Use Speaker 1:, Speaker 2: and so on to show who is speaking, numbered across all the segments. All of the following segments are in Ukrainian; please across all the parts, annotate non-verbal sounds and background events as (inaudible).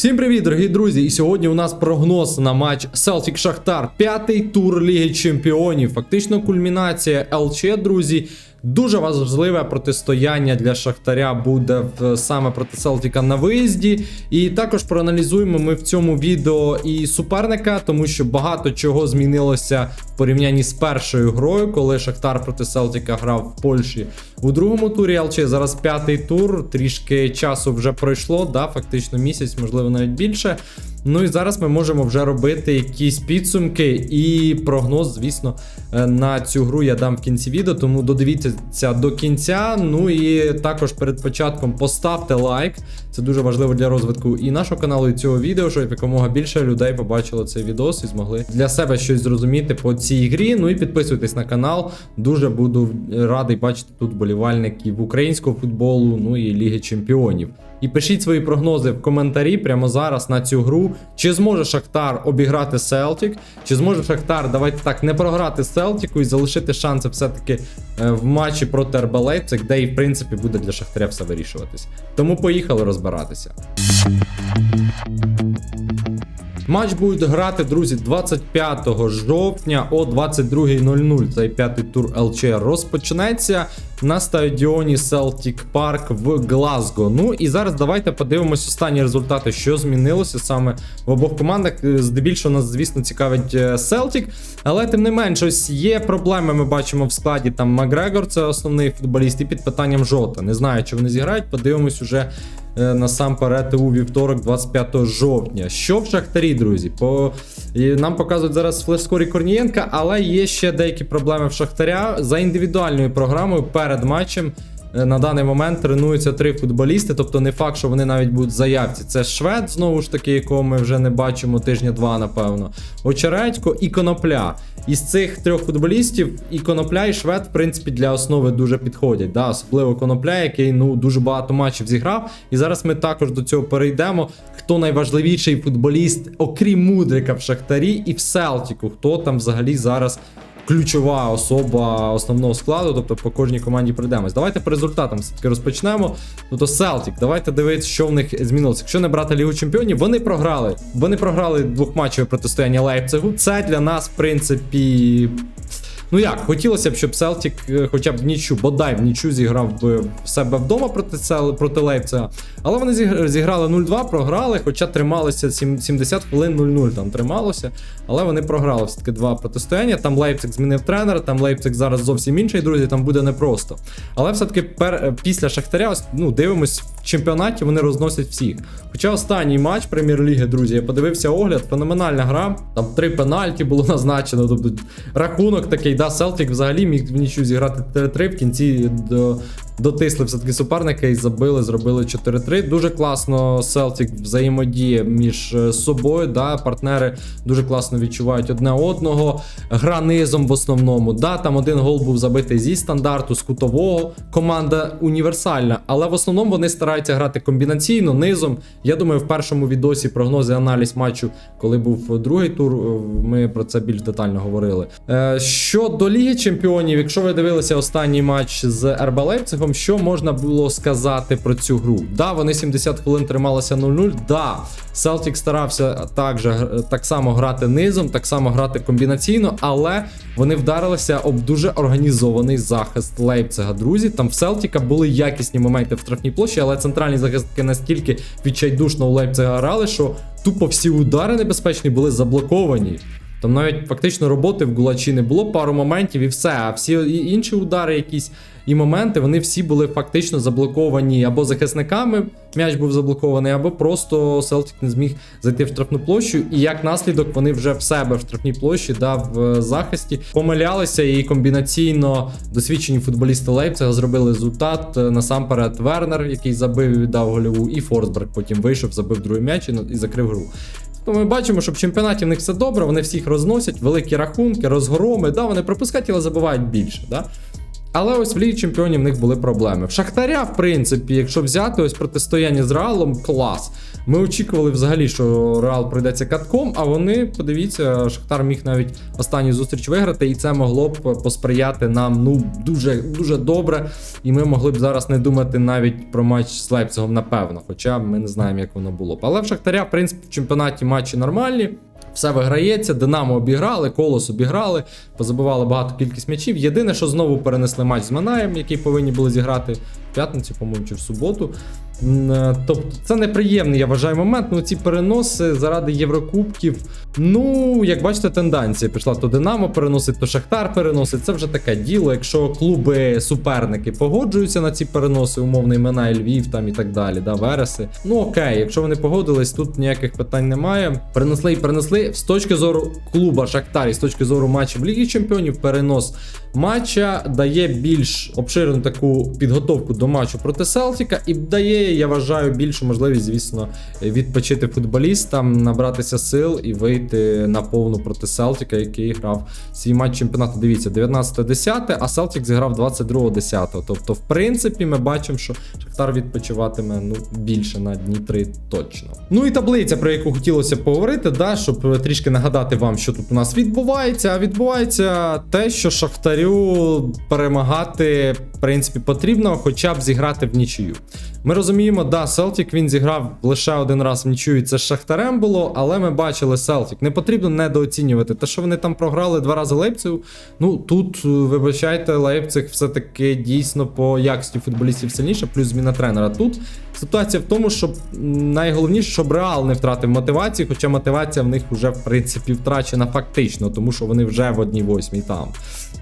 Speaker 1: Всім привіт, дорогі друзі! І сьогодні у нас прогноз на матч Celtic Шахтар. П'ятий тур Ліги Чемпіонів. Фактично кульмінація ЛЧ, друзі. Дуже важливе протистояння для Шахтаря буде в, саме проти Селтіка на виїзді. І також проаналізуємо ми в цьому відео і суперника, тому що багато чого змінилося в порівнянні з першою грою, коли Шахтар проти Селтіка грав в Польщі у другому турі. ЛЧ зараз п'ятий тур. Трішки часу вже пройшло, да, фактично місяць, можливо, навіть більше. Ну і зараз ми можемо вже робити якісь підсумки і прогноз, звісно, е, на цю гру я дам в кінці відео, тому додивіться до кінця. Ну і також перед початком поставте лайк. Це дуже важливо для розвитку і нашого каналу, і цього відео, щоб якомога більше людей побачило цей відос і змогли для себе щось зрозуміти по цій грі. Ну і підписуйтесь на канал. Дуже буду радий бачити тут болівальників українського футболу, ну і Ліги Чемпіонів. І пишіть свої прогнози в коментарі прямо зараз на цю гру. Чи зможе Шахтар обіграти Селтік? Чи зможе Шахтар, давайте так, не програти Селтіку і залишити шанси все-таки е, в матчі проти РБ Лейпциг, де і в принципі буде для Шахтаря все вирішуватись. Тому поїхали розбиратися. Матч будуть грати, друзі, 25 жовтня о 22.00. Цей п'ятий тур ЛЧ розпочнеться на стадіоні Celtic Park в Глазго. Ну і зараз давайте подивимось останні результати, що змінилося саме в обох командах. Здебільшого нас, звісно, цікавить е, Celtic, але тим не менш, ось є проблеми. Ми бачимо в складі там Макгрегор, це основний футболіст, і під питанням Жота. Не знаю, чи вони зіграють. Подивимось уже е, насамперед у вівторок, 25 жовтня. Що в Шахтарі, друзі? По... Нам показують зараз флешкорі Корнієнка, але є ще деякі проблеми в Шахтаря за індивідуальною програмою перед матчем. Е, На даний момент тренуються три футболісти, тобто не факт, що вони навіть будуть в заявці. Це швед, знову ж таки, якого ми вже не бачимо тижня-два, напевно. Очередько і Конопля. Із цих трьох футболістів і Конопля, і Швед, в принципі, для основи дуже підходять. Да? Особливо Конопля, який ну дуже багато матчів зіграв. І зараз ми також до цього перейдемо. Хто найважливіший футболіст, окрім Мудрика в Шахтарі і в Селтіку, хто там взагалі зараз ключова особа основного складу, тобто по кожній команді прийдемось. Давайте по результатам все-таки розпочнемо. Тобто то Селтік, давайте дивитися, що в них змінилося. Якщо не брати Лігу Чемпіонів, вони програли. Вони програли двохматчеве протистояння Лейпцигу. Це для нас, в принципі. Ну як, хотілося б, щоб Селтік хоча б в нічу, бодай в нічу зіграв би в себе вдома проти Сел, проти Лейпцига. Але вони зіграли 0-2, програли, хоча трималися 70 хвилин 0-0 там трималося. Але вони програли все-таки два протистояння. Там Лейпциг змінив тренера, там Лейпциг зараз зовсім інший, друзі, там буде непросто. Але все-таки пер, е, після Шахтаря, ось, ну, дивимось, в чемпіонаті вони розносять всіх. Хоча останній матч прем'єр-ліги, друзі, я подивився огляд, феноменальна гра. Там три пенальті було (laughs) назначено. Тобто рахунок такий, да, Селтік взагалі міг в нічу зіграти 3-3, в кінці до, дотисли все-таки суперника і забили, зробили 4-3. Дуже класно Селтік взаємодіє між е, собою. Да, партнери дуже класно відчувають одне одного. Гра низом в основному. Да, там один гол був забитий зі стандарту, з кутового. Команда універсальна, але в основному вони стараються грати комбінаційно, низом. Я думаю, в першому відосі прогнози аналіз матчу, коли був другий тур, е, ми про це більш детально говорили. Е, Щодо Ліги Чемпіонів, якщо ви дивилися останній матч з РБ Лейпцигом, що можна було сказати про цю гру? Да, вони 70 хвилин трималися 0-0. Да, Селтік старався також, так само грати низом, так само грати комбінаційно, але вони вдарилися об дуже організований захист Лейпцига. Друзі, там в Селтіка були якісні моменти в штрафній площі, але центральні захисники настільки відчайдушно у Лейпцига грали, що тупо всі удари небезпечні були заблоковані. Там навіть фактично роботи в Гулачі не було пару моментів і все. А всі інші удари, якісь і моменти, вони всі були фактично заблоковані або захисниками, м'яч був заблокований, або просто Селтик не зміг зайти в штрафну площу. І як наслідок вони вже в себе в штрафній площі да, в е, захисті помилялися і комбінаційно досвідчені футболісти Лейпцига зробили результат. Е, Насамперед Вернер, який забив і віддав гольову, і Форсберг потім вийшов, забив другий м'яч і, і закрив гру. То ми бачимо, що в чемпіонаті в них все добре, вони всіх розносять, великі рахунки, розгроми, да, вони пропускають, але забувають більше. Да? Але ось в Лігі Чемпіонів в них були проблеми. В Шахтаря, в принципі, якщо взяти ось протистояння з Реалом, клас. Ми очікували взагалі, що Реал пройдеться катком, а вони, подивіться, Шахтар міг навіть останню зустріч виграти, і це могло б посприяти нам ну дуже дуже добре. І ми могли б зараз не думати навіть про матч з Лейпцигом, напевно. Хоча ми не знаємо, як воно було б. Але в Шахтаря, в принципі, в чемпіонаті матчі нормальні. Все виграється, Динамо обіграли, Колос обіграли, позабивали багато кількість м'ячів. Єдине, що знову перенесли матч з Манаєм, який повинні були зіграти п'ятницю, по-моєму, чи в суботу. Е, Тобто це неприємний, я вважаю, момент. Ну ці переноси заради Єврокубків. Ну, як бачите, тенденція пішла то Динамо переносить, то Шахтар переносить. Це вже таке діло. Якщо клуби суперники погоджуються на ці переноси, умовно імена Львів там і так далі, да, Вереси. Ну окей, якщо вони погодились, тут ніяких питань немає. Перенесли і перенесли. З точки зору клуба Шахтар і з точки зору матчів Ліги Чемпіонів, перенос матча дає більш обширену таку підготовку до матчу проти Селтіка і дає, я вважаю, більшу можливість, звісно, відпочити футболістам, набратися сил і вийти на повну проти Селтіка, який грав свій матч чемпіонату. Дивіться, 19-10, а Селтік зіграв 22-10. Тобто, в принципі, ми бачимо, що Шахтар відпочиватиме ну більше на дні 3 точно. Ну і таблиця, про яку хотілося поговорити, да, щоб трішки нагадати вам, що тут у нас відбувається. А відбувається те, що Шахтарю перемагати, в принципі, потрібно, хоча б зіграти в нічию. Ми розуміємо, да, Селтік він зіграв лише один раз в нічию, і це з Шахтарем було, але ми бачили Селтік. Не потрібно недооцінювати. Те, що вони там програли два рази Лейпцигу, ну тут, е, вибачайте, Лейпциг все-таки дійсно по якості футболістів сильніше, плюс зміна тренера. Тут ситуація в тому, що найголовніше, щоб Реал не втратив мотивацію, хоча мотивація в них вже в принципі втрачена фактично, тому що вони вже в одній восьмій там.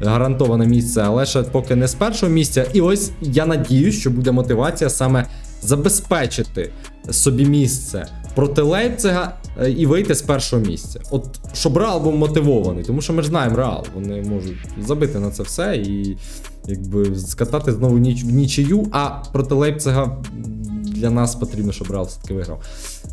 Speaker 1: Гарантоване місце, але ще поки не з першого місця. І ось я надіюсь, що буде мотивація саме забезпечити собі місце проти Лейпцига е, і вийти з першого місця. От щоб Реал був мотивований, тому що ми ж знаємо Реал, вони можуть забити на це все і якби скатати знову в нічию, а проти Лейпцига для нас потрібно, щоб Реал все-таки виграв.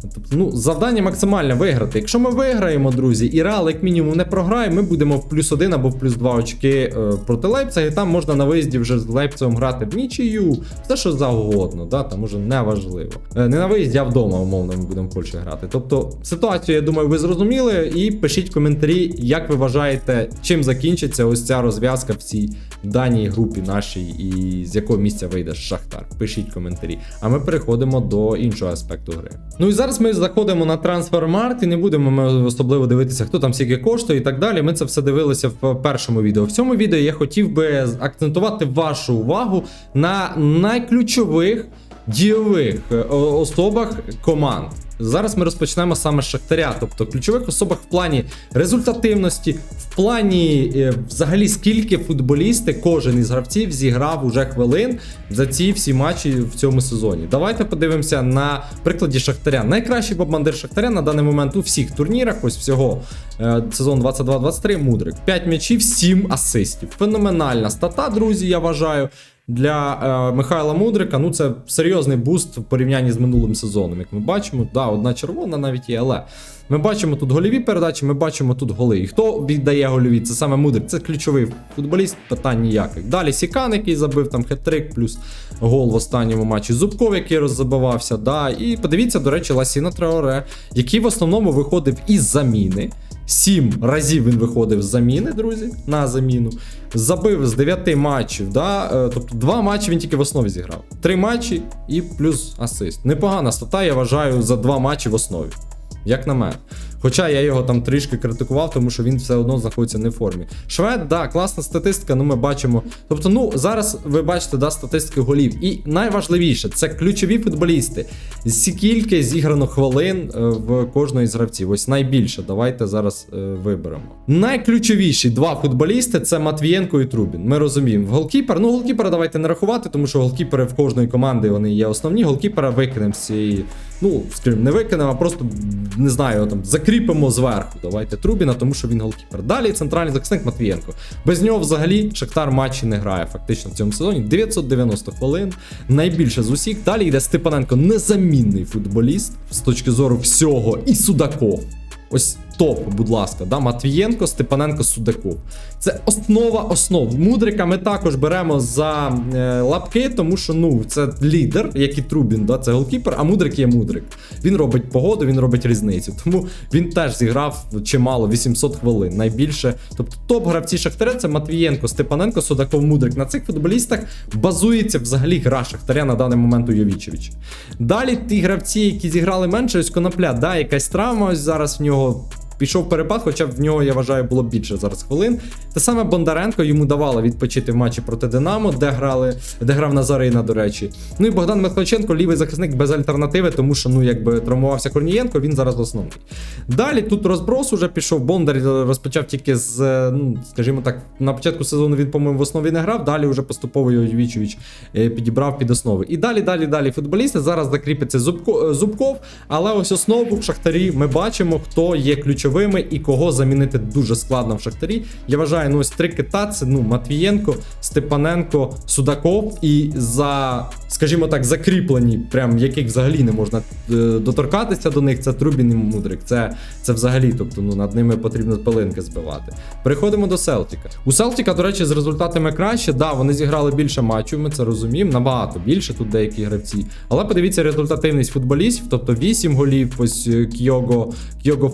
Speaker 1: Тобто, ну, завдання максимально виграти. Якщо ми виграємо, друзі, і Реал як мінімум не програє, ми будемо в плюс один або в плюс два очки е, проти Лейпцига, і там можна на виїзді вже з Лейпцигом грати в нічию, все що завгодно, да, там уже не важливо. Е, не на виїзді, а вдома, умовно, ми будемо в Польщі грати. Тобто, ситуацію, я думаю, ви зрозуміли, і пишіть в коментарі, як ви вважаєте, чим закінчиться ось ця розв'язка в цій даній групі нашій, і з якого місця вийде Шахтар. Пишіть в коментарі. А ми переходимо до іншого аспекту гри. Ну і зараз ми заходимо на трансфермарт і не будемо ми особливо дивитися, хто там скільки коштує і так далі. Ми це все дивилися в першому відео. В цьому відео я хотів би акцентувати вашу увагу на найключових дієвих е, особах команд. Зараз ми розпочнемо саме з Шахтаря, тобто ключових особах в плані результативності, в плані е, взагалі скільки футболісти, кожен із гравців зіграв уже хвилин за ці всі матчі в цьому сезоні. Давайте подивимося на прикладі Шахтаря. Найкращий бомбандир Шахтаря на даний момент у всіх турнірах, ось всього сезон 22-23, Мудрик. 5 м'ячів, 7 асистів. Феноменальна стата, друзі, я вважаю. Для е, Михайла Мудрика ну це серйозний буст в порівнянні з минулим сезоном. Як ми бачимо, да, одна червона навіть є, але ми бачимо тут гольові передачі, ми бачимо тут голи. І хто віддає гольові? Це саме Мудрик, це ключовий футболіст, питань ніяких. Далі Сікан, який забив там хет-трик, плюс гол в останньому матчі. Зубков, який роззабивався. Да. І подивіться, до речі, Ласіна Траоре, який в основному виходив із заміни. Сім разів він виходив з заміни, друзі, на заміну. Забив з 9 матчів. Да? е, Тобто два матчі він тільки в основі зіграв. Три матчі і плюс асист. Непогана стата, я вважаю, за два матчі в основі. Як на мене. Хоча я його там трішки критикував, тому що він все одно знаходиться не в формі. Швед, да, класна статистика, ну ми бачимо. Тобто, ну зараз ви бачите да, статистики голів. І найважливіше це ключові футболісти. Скільки зіграно хвилин е, в кожної з гравців. Ось найбільше. Давайте зараз е, виберемо. Найключовіші два футболісти це Матвієнко і Трубін. Ми розуміємо. Голкіпер, ну голкіпера давайте не рахувати, тому що голкіпери в кожної команди вони є основні. Голкіпера викинемо з цієї. Ну, скажімо, не викинемо, а просто не знаю, там закріпимо зверху. Давайте Трубіна, тому що він голкіпер. Далі центральний захисник Матвієнко. Без нього взагалі Шахтар матчі не грає фактично в цьому сезоні. 990 хвилин, найбільше з усіх. Далі йде Степаненко, незамінний футболіст з точки зору всього, і Судаков. Ось топ, будь ласка, да? Матвієнко, Степаненко, Судаков. Це основа основ. Мудрика ми також беремо за е, лапки, тому що ну це лідер, як і Трубін, да? це голкіпер, а мудрик є мудрик. Він робить погоду, він робить різницю. Тому він теж зіграв чимало, 800 хвилин. Найбільше. Тобто топ гравці Шахтаря це Матвієнко, Степаненко, Судаков, Мудрик. На цих футболістах базується взагалі гра Шахтаря на даний момент у Йовічевича. Далі ті гравці, які зіграли менше, ось конопля, да, якась травма, ось зараз в нього. Пішов перепад, хоча в нього, я вважаю, було більше зараз хвилин. Те саме Бондаренко йому давали відпочити в матчі проти Динамо, де грали, де грав Назарина, до речі. Ну і Богдан Михайличенко, лівий захисник без альтернативи, тому що ну якби травмувався Корнієнко, він зараз основний. Далі тут розброс уже пішов. Бондар розпочав тільки з, е, ну скажімо так, на початку сезону він, по-моєму, в основі не грав. Далі вже поступово його Ювічевич е, підібрав під основи. І далі, далі, далі футболісти. Зараз закріпиться Зубко, е, Зубков, але ось основу в Шахтарі ми бачимо, хто є ключовими і кого замінити дуже складно в Шахтарі. Я вважаю, ну ось три кита це ну Матвієнко, Степаненко, Судаков і за, скажімо так, закріплені, прям яких взагалі не можна е, доторкатися до них. Це Трубін і Мудрик. Це, це взагалі, тобто ну над ними потрібно пилинки збивати. Переходимо до Селтіка. У Селтіка, до речі, з результатами краще. Да, вони зіграли більше матчів, ми це розуміємо, набагато більше тут деякі гравці. Але подивіться результативність футболістів, тобто 8 голів, ось е, Кього, Кього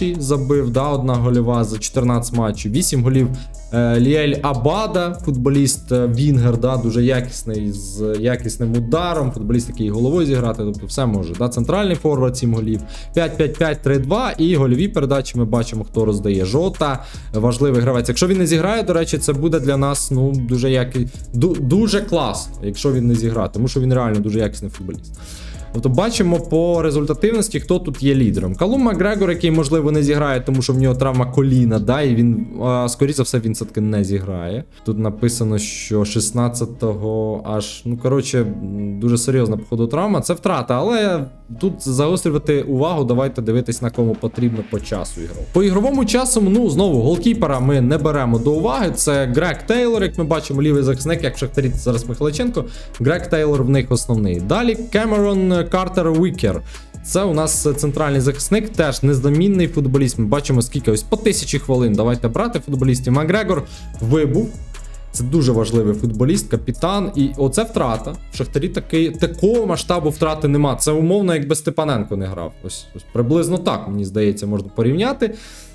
Speaker 1: Фурухаші забив, да, одна гольова за 14 матчів, 8 голів. е, Ліель Абада, футболіст е, Вінгер, да, дуже якісний з якісним ударом. Футболіст, який головою зіграти, тобто все може. Да. Центральний форвард 7 голів, 5-5-5-3-2 і гольові передачі ми бачимо, хто роздає. Жота, важливий гравець. Якщо він не зіграє, до речі, це буде для нас ну, дуже яки... дуже класно, якщо він не зіграє, тому що він реально дуже якісний футболіст. Тобто бачимо по результативності, хто тут є лідером. Калум Макгрегор, який, можливо, не зіграє, тому що в нього травма коліна, да, і він, а, скоріше за все, він все-таки не зіграє. Тут написано, що 16-го аж, ну коротше, дуже серйозна, походу, травма. Це втрата, але тут загострювати увагу, давайте дивитись, на кому потрібно по часу ігров. По ігровому часу, ну, знову, голкіпера ми не беремо до уваги. Це Грег Тейлор, як ми бачимо, лівий захисник, як в Шахтарі зараз Михайличенко. Грег Тейлор в них основний. Далі Кемерон Картер Вікер. Це у нас центральний захисник, теж незамінний футболіст. Ми бачимо скільки ось по тисячі хвилин. Давайте брати футболістів. Макгрегор вибув. Це дуже важливий футболіст, капітан. І оце втрата. В Шахтарі такий, такого масштабу втрати нема. Це умовно, якби Степаненко не грав. Ось, ось приблизно так, мені здається, можна порівняти.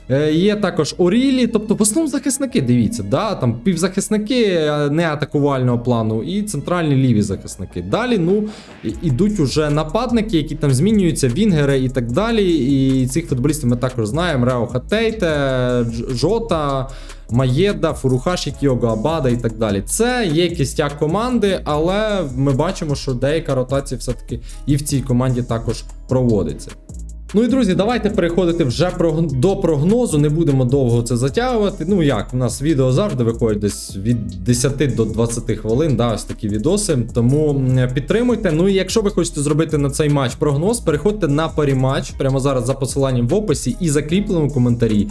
Speaker 1: Е, Є також Орілі, тобто в основному захисники, дивіться, да, там півзахисники е, не атакувального плану і центральні ліві захисники. Далі, ну, ідуть уже нападники, які там змінюються, Вінгери і так далі. І цих футболістів ми також знаємо: Рео Хатейте, Жота. Маєда, Фурухаші, Кіого, Абада і так далі. Це є кістяк команди, але ми бачимо, що деяка ротація все-таки і в цій команді також проводиться. Ну і друзі, давайте переходити вже до прогнозу. Не будемо довго це затягувати. Ну як, у нас відео завжди виходить десь від 10 до 20 хвилин, да, ось такі відоси. Тому підтримуйте. Ну і якщо ви хочете зробити на цей матч прогноз, переходьте на паріматч прямо зараз за посиланням в описі і закріпленому коментарі.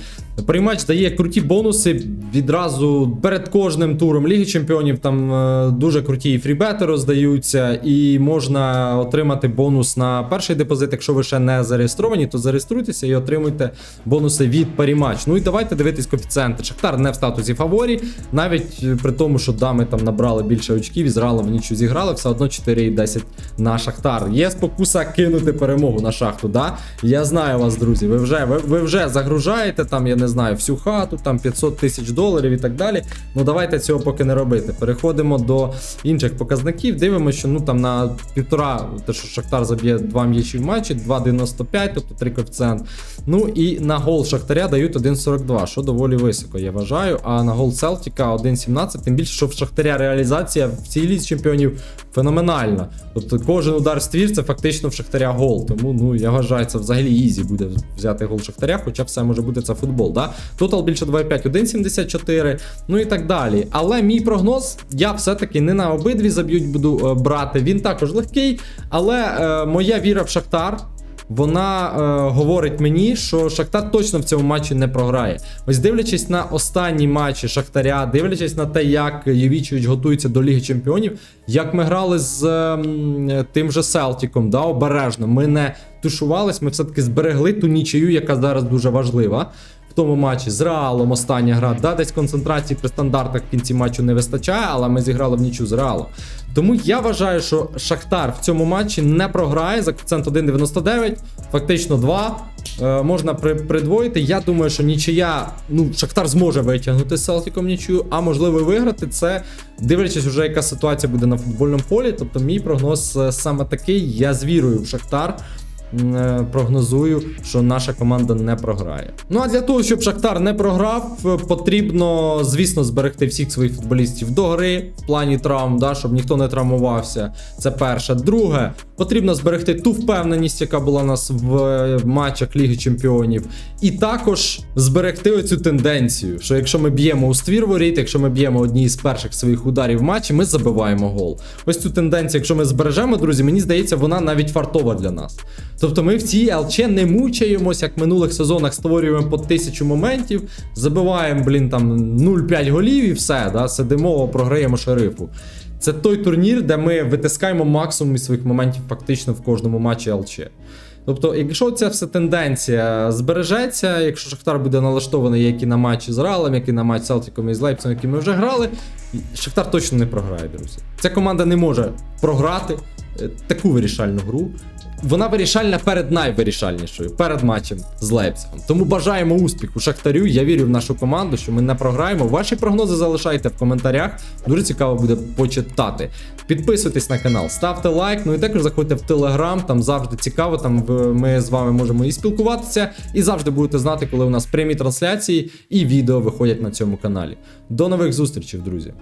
Speaker 1: Паріматч дає круті бонуси відразу перед кожним туром Ліги Чемпіонів. Там е, дуже круті фрібети роздаються, і можна отримати бонус на перший депозит. Якщо ви ще не зареєстровані, то зареєструйтеся і отримуйте бонуси від Паріматч. Ну і давайте дивитись коефіцієнти. Шахтар не в статусі фаворі, навіть е, при тому, що дами там набрали більше очків і зрали в нічу зіграли, все одно 4,10 на Шахтар. Є спокуса кинути перемогу на шахту. Да? Я знаю вас, друзі. Ви вже ви, ви вже загружаєте там, я не знаю, всю хату, там 500 тисяч доларів і так далі. Ну давайте цього поки не робити. Переходимо до інших показників. Дивимося, що ну там на півтора, те, що Шахтар заб'є два м'ячі в матчі, 2,95, тобто 3 коефіцієнт. Ну і на гол Шахтаря дають 1,42, що доволі високо, я вважаю. А на гол Селтіка 1,17, тим більше, що в Шахтаря реалізація в цій лізі чемпіонів феноменальна. Тобто кожен удар ствір це фактично в Шахтаря гол. Тому ну я вважаю, це взагалі ізі буде взяти гол Шахтаря, хоча все може бути це футбол. Да? Тотал більше 2,5, 1,74, ну і так далі. Але мій прогноз, я все-таки не на обидві заб'ють буду е, брати. Він також легкий, але е, моя віра в Шахтар. Вона е, говорить мені, що Шахтар точно в цьому матчі не програє. Ось дивлячись на останні матчі Шахтаря, дивлячись на те, як Євічевич готується до Ліги Чемпіонів, як ми грали з ем, тим же Селтіком, да, обережно. Ми не тушувались, ми все-таки зберегли ту нічию, яка зараз дуже важлива. В тому матчі з Реалом остання гра, да, десь концентрації при стандартах в кінці матчу не вистачає, але ми зіграли в нічю з Реалом. Тому я вважаю, що Шахтар в цьому матчі не програє за коефіцієнт 1,99, фактично 2. Е, можна при, придвоїти. Я думаю, що нічия, ну, Шахтар зможе витягнути з Селтіком нічию, а можливо виграти. Це дивлячись, вже яка ситуація буде на футбольному полі. Тобто, мій прогноз е, саме такий. Я з в Шахтар. Е, Прогнозую, що наша команда не програє. Ну а для того, щоб Шахтар не програв, е, потрібно, звісно, зберегти всіх своїх футболістів до гри в плані травм, да, щоб ніхто не травмувався. Це перше. Друге, потрібно зберегти ту впевненість, яка була у нас в е, матчах Ліги Чемпіонів. І також зберегти оцю тенденцію, що якщо ми б'ємо у ствір воріт, якщо ми б'ємо одні із перших своїх ударів в матчі, ми забиваємо гол. Ось цю тенденцію, якщо ми збережемо, друзі, мені здається, вона навіть фартова для нас. Тобто ми в цій ЛЧ не мучаємось, як в минулих сезонах створюємо по тисячу моментів, забиваємо, блін, там 0,5 голів і все, да, сидимо, програємо шерифу. Це той турнір, де ми витискаємо максимум із своїх моментів фактично в кожному матчі ЛЧ. Тобто, якщо ця вся тенденція збережеться, якщо Шахтар буде налаштований як і на матчі з Реалом, як і на матч з Селтиком і з Лейпцем, які ми вже грали, Шахтар точно не програє, друзі. Ця команда не може програти е, таку вирішальну гру. Вона вирішальна перед найвирішальнішою, перед матчем з Лейпцигом. Тому бажаємо успіху Шахтарю. Я вірю в нашу команду, що ми не програємо. Ваші прогнози залишайте в коментарях. Дуже цікаво буде почитати. Підписуйтесь на канал, ставте лайк. Ну і також заходьте в телеграм. Там завжди цікаво. Там ми з вами можемо і спілкуватися, і завжди будете знати, коли у нас прямі трансляції і відео виходять на цьому каналі. До нових зустрічей, друзі!